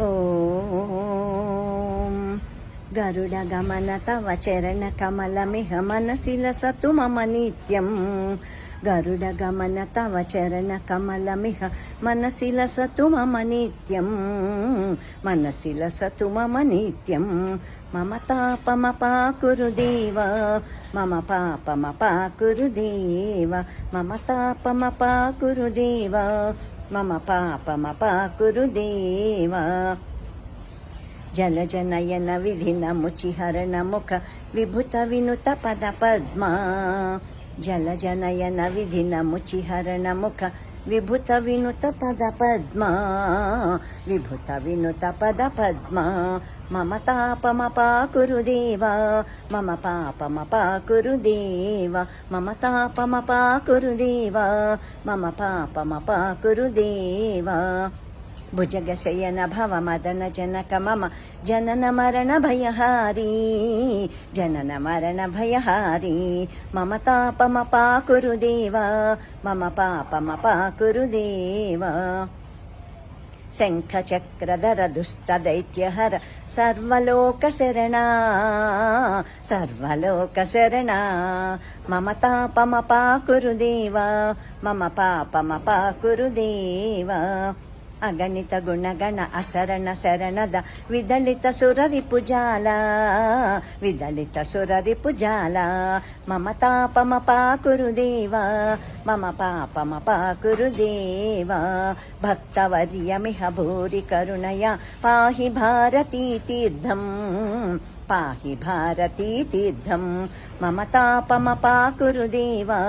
ఓం. గరుడ గమన తవ చరణ కమలమిహ మనసి లసతు మమ నిత్యం. గరుడ గమన తవ చరణ కమలమిహ మనసి లసతు మమ నిత్యం. మనసి లసతు మమ నిత్యం. మమ తాపమ పాకురు దేవ. మమ పాపమ పాకురు దేవ. మమ తాపమ పాకురు దేవ మమ పాపమ జలజనయన విధిన విభుత వినుత పద పద్మ. జలజనయన విధిన ముచిహరణ ముఖ విభుత వినుత పద పద్మ విభుత వినుత పద పద్మ. మమ తాపమ పాకురు దేవ మమ పాపమ పాకురు దేవ. మమ తాపమ పాకురు దేవ మమ పాపమ పాకురు దేవ. భుజగశయన భవ మదన జనక మమ జనన మరణ భయహారీ. జనన మరణ భయహారీ. మమ తాపమ పాకురు దేవా. మమ పాపమ పాకురు దేవా. శంఖ చక్రధర దుష్ట దైత్యహర. సర్వలోక శరణ. సర్వలోక శరణ. మమ తాపమ పాకురు దేవా. మమ పాపమ పాకురు దేవా. అగణిత గుణగణ అసరణ శరణద విదళిత సురరి పుజాల విదళిత సురరి పుజాల మమ తాపమ పాకురు దేవా మమ పాపమ పాకురు దేవా భక్తవర్యమిహ భూరి కరుణయ పాహి భారతీ తీర్థం పాహి భారతీ తీర్థం మమ తాపమ పాకురు దేవా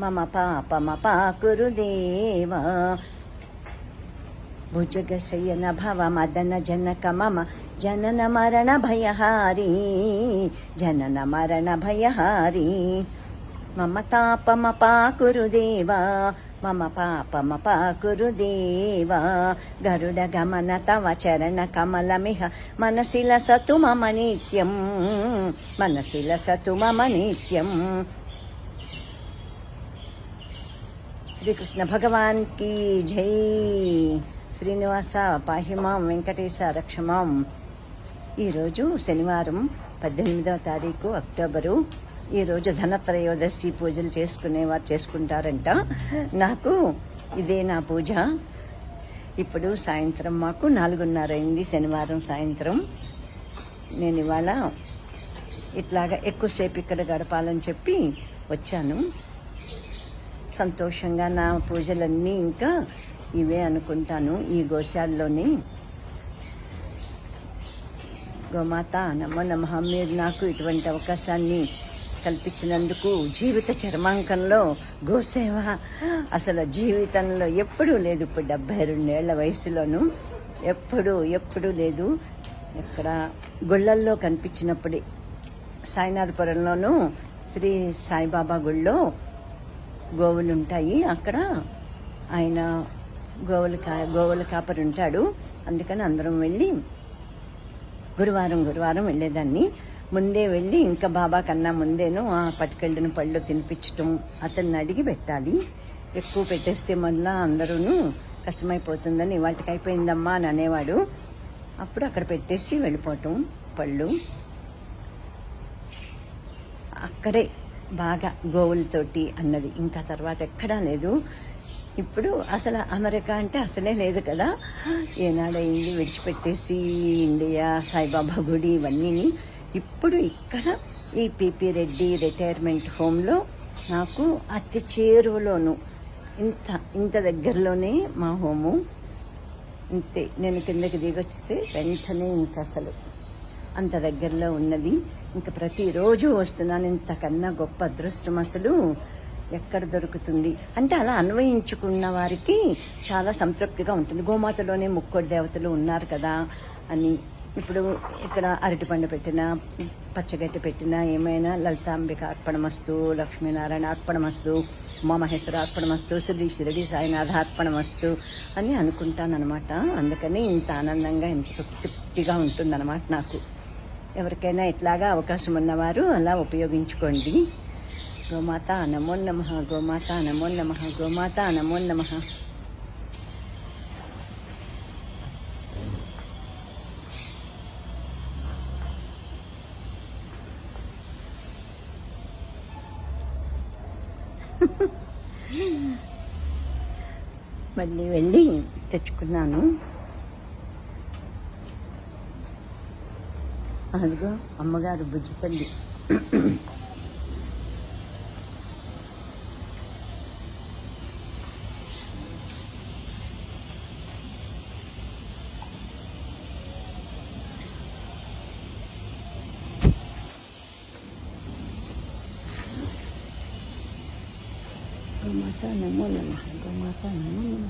మమ పాపమ పాకురు దేవా భుజగశయన భవ మదన జనక మమ జనన మరణ భయహారీ జనన మరణ భయహారీ మమ తాపమ పాకురు దేవ మమ పాపమ పాకురు దేవ గరుడ గమన తవ చరణ కమలమిహ మనసిల సతు మమ నిత్యం మనసిల సతు మమ నిత్యం శ్రీకృష్ణ భగవాన్ కీ జై శ్రీనివాస పాహిమాం వెంకటేశ రక్షమాం. ఈరోజు శనివారం పద్దెనిమిదవ తారీఖు అక్టోబరు. ఈరోజు ధనత్రయోదశి పూజలు చేసుకునేవారు చేసుకుంటారంట. నాకు ఇదే నా పూజ. ఇప్పుడు సాయంత్రం మాకు నాలుగున్నర అయింది శనివారం సాయంత్రం. నేను ఇవాళ ఇట్లాగా ఎక్కువసేపు ఇక్కడ గడపాలని చెప్పి వచ్చాను. సంతోషంగా నా పూజలన్నీ ఇంకా ఇవే అనుకుంటాను ఈ గోశాల్లోని. గోమాత నమో నమ. మీరు నాకు ఇటువంటి అవకాశాన్ని కల్పించినందుకు జీవిత చర్మాంకంలో గోసేవ. అసలు జీవితంలో ఎప్పుడూ లేదు ఇప్పుడు డెబ్బై రెండేళ్ళ వయసులోను. ఎప్పుడు ఎప్పుడూ లేదు. ఇక్కడ గుళ్ళల్లో కనిపించినప్పుడే. సాయినాథపురంలోను శ్రీ సాయిబాబా గుళ్ళో గోవులు ఉంటాయి అక్కడ ఆయన గోవుల కా గోవుల కాపరి ఉంటాడు. అందుకని అందరం వెళ్ళి గురువారం గురువారం వెళ్ళేదాన్ని. ముందే వెళ్ళి ఇంకా బాబా కన్నా ముందేను ఆ పట్టుకెళ్ళిన పళ్ళు తినిపించటం అతన్ని అడిగి పెట్టాలి. ఎక్కువ పెట్టేస్తే మళ్ళా అందరూ కష్టమైపోతుందని వాటికి అయిపోయిందమ్మా అని అనేవాడు. అప్పుడు అక్కడ పెట్టేసి వెళ్ళిపోవటం పళ్ళు. అక్కడే బాగా గోవులతోటి అన్నది. ఇంకా తర్వాత ఎక్కడా లేదు. ఇప్పుడు అసలు అమెరికా అంటే అసలే లేదు కదా. ఏనాడైంది విడిచిపెట్టేసి ఇండియా సాయిబాబా గుడి ఇవన్నీ ఇప్పుడు ఇక్కడ ఈ పిపి రెడ్డి రిటైర్మెంట్ హోమ్లో నాకు అతి చేరువలోను ఇంత ఇంత దగ్గరలోనే మా హోము. ఇంతే నేను కిందకి దిగొచ్చితే వెంటనే ఇంకా అసలు అంత దగ్గరలో ఉన్నది. ఇంకా ప్రతిరోజు వస్తున్నాను. ఇంతకన్నా గొప్ప అదృష్టం అసలు. ఎక్కడ దొరుకుతుంది? అంటే అలా అన్వయించుకున్న వారికి చాలా సంతృప్తిగా ఉంటుంది. గోమాతలోనే ముక్కోడి దేవతలు ఉన్నారు కదా అని. ఇప్పుడు ఇక్కడ అరటిపండు పెట్టినా పచ్చగడ్డి పెట్టినా ఏమైనా లలితాంబిక అర్పణమస్తు లక్ష్మీనారాయణ అర్పణమస్తు ఉమామహేశ్వర అర్పణమస్తు శ్రీ షిరడి సాయినాథ అర్పణమస్తు అని అనుకుంటానమాట అందుకని ఇంత ఆనందంగా ఇంత తృప్తిగా ఉంటుందన్నమాట నాకు. ఎవరికైనా ఇట్లాగా అవకాశం ఉన్నవారు అలా ఉపయోగించుకోండి. గోమాత నమో నమ గోమాత నమో నమ గోమాత నమో నమ. మళ్ళీ వెళ్ళి తెచ్చుకున్నాను. అదిగో అమ్మగారు బుజ్జి తల్లి. గోమాత నమో నమ గోమాత నమో నమ